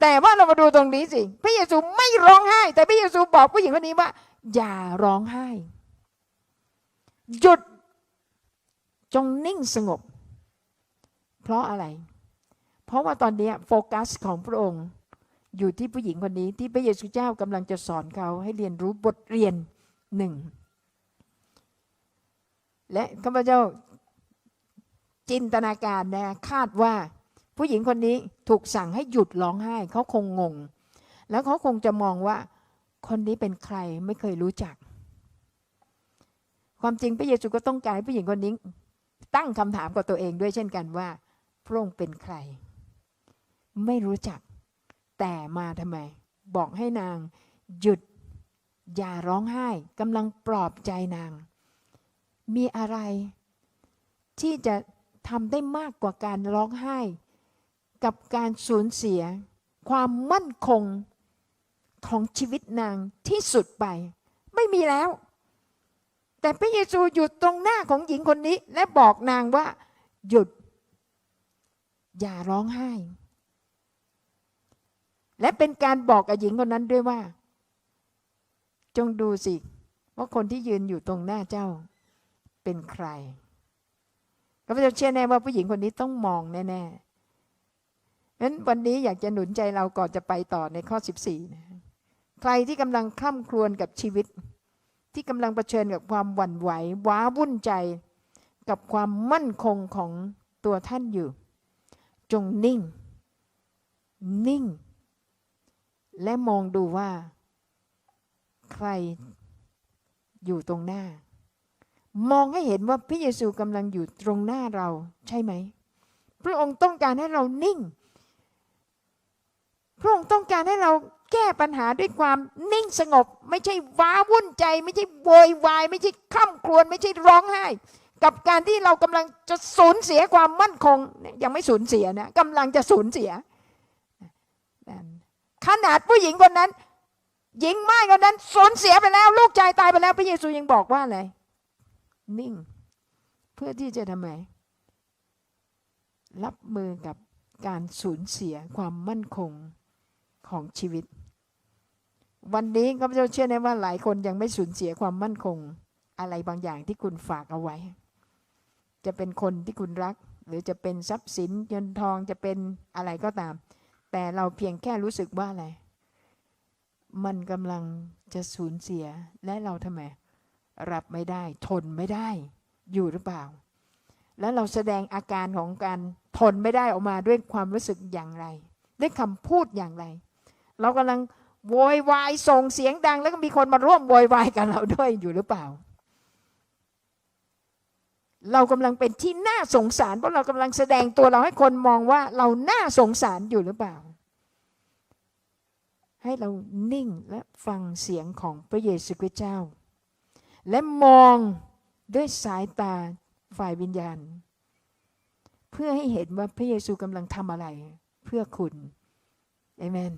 แต่ว่าเรามาดูตรงนี้สิ พระเยซูไม่ร้องไห้ แต่พระเยซูบอกผู้หญิงคนนี้ว่า อย่าร้องไห้ หยุด จงนิ่งสงบ เพราะอะไร เพราะว่าตอนนี้โฟกัสของพระองค์อยู่ที่ผู้หญิงคนนี้ที่พระเยซูเจ้ากำลังจะสอนเขาให้เรียนรู้บทเรียนหนึ่ง และข้าพเจ้าจินตนาการนะคาดว่า ผู้หญิงคนนี้ถูกสั่งให้หยุดร้องไห้เขาคงงง แล้วเขาคงจะมองว่า คนนี้เป็นใครไม่เคยรู้จัก ความจริงพระเยซูก็ต้องการให้ผู้หญิงคนนี้ ตั้งคำถามกับตัวเองด้วยเช่นกันว่า พระองค์เป็นใคร ไม่รู้จัก แต่มาทำไม บอกให้นาง หยุด อย่าร้องไห้กำลังปลอบใจนาง มีอะไรที่จะทำได้มากกว่าการร้องไห้ กับการสูญเสีย ความมั่นคงของชีวิตนางที่สุดไป ไม่มีแล้ว แต่พระเยซูหยุดตรงหน้าของหญิงคนนี้ และบอกนางว่า หยุด อย่าร้องไห้ และเป็นการบอกกับหญิงคนนั้นด้วยว่า จงดูสิ ว่าคนที่ยืนอยู่ตรงหน้าเจ้าเป็นใครข้าพเจ้าเชื่อแน่ว่าผู้หญิงคนนี้ต้องมองแน่ ๆ นั้นวันนี้อยากจะหนุนใจเราก่อนจะไปต่อในข้อ 14นะใครที่กำลังคล่ำครวญกับชีวิต ที่กำลังเผชิญกับความหวั่นไหวว้าวุ่นใจ กับความมั่นคงของตัวท่านอยู่ จงนิ่ง นิ่ง และมองดูว่า ใครอยู่ตรงหน้า มองให้เห็นว่าพระเยซูกำลังอยู่ตรงหน้าเราใช่ไหม พระองค์ต้องการให้เรานิ่งพระอง ค์ต้องการให้เราแก้ปัญหาด้วยความนิ่งสงบ ไม่ใช่ว้าวุ่นใจ ไม่ใช่โวยวาย ไม่ใช่ข้ามครวญไม่ใช่ร้องไห้ กับการที่เรากำลังจะสูญเสียความมั่นคง ยังไม่สูญเสียนะกำลังจะสูญเสีย ขนาดผู้หญิงคนนั้น หญิงไม้คนนั้นสูญเสียไปแล้ว ลูกชายตายไปแล้วพระเยซูยังบอกว่าอะไรนิ่ง เพื่อที่จะทำไม รับมือกับการสูญเสียความมั่นคง ของชีวิต วันนี้ข้าพเจ้าเชื่อแน่ว่าหลายคนยังไม่สูญเสียความมั่นคง อะไรบางอย่างที่คุณฝากเอาไว้ จะเป็นคนที่คุณรัก หรือจะเป็นทรัพย์สินเงินทองจะเป็นอะไรก็ตาม แต่เราเพียงแค่รู้สึกว่าอะไร มันกำลังจะสูญเสียและเราทำไมรับไม่ได้ ทนไม่ได้ อยู่หรือเปล่า แล้วเราแสดงอาการของการทนไม่ได้ออกมาด้วยความรู้สึกอย่างไร ด้วยคำพูดอย่างไร เรากำลังโวยวายส่งเสียงดัง แล้วก็มีคนมาร่วมโวยวายกับเราด้วยอยู่หรือเปล่า เรากำลังเป็นที่น่าสงสารเพราะเรากำลังแสดงตัวเราให้คนมองว่าเราน่าสงสารอยู่หรือเปล่า ให้เรานิ่งและฟังเสียงของพระเยซูคริสต์เจ้า และมองด้วยสายตาฝ่ายวิญญาณ เพื่อให้เห็นว่าพระเยซูกำลังทำอะไร เพื่อคุณเอเมน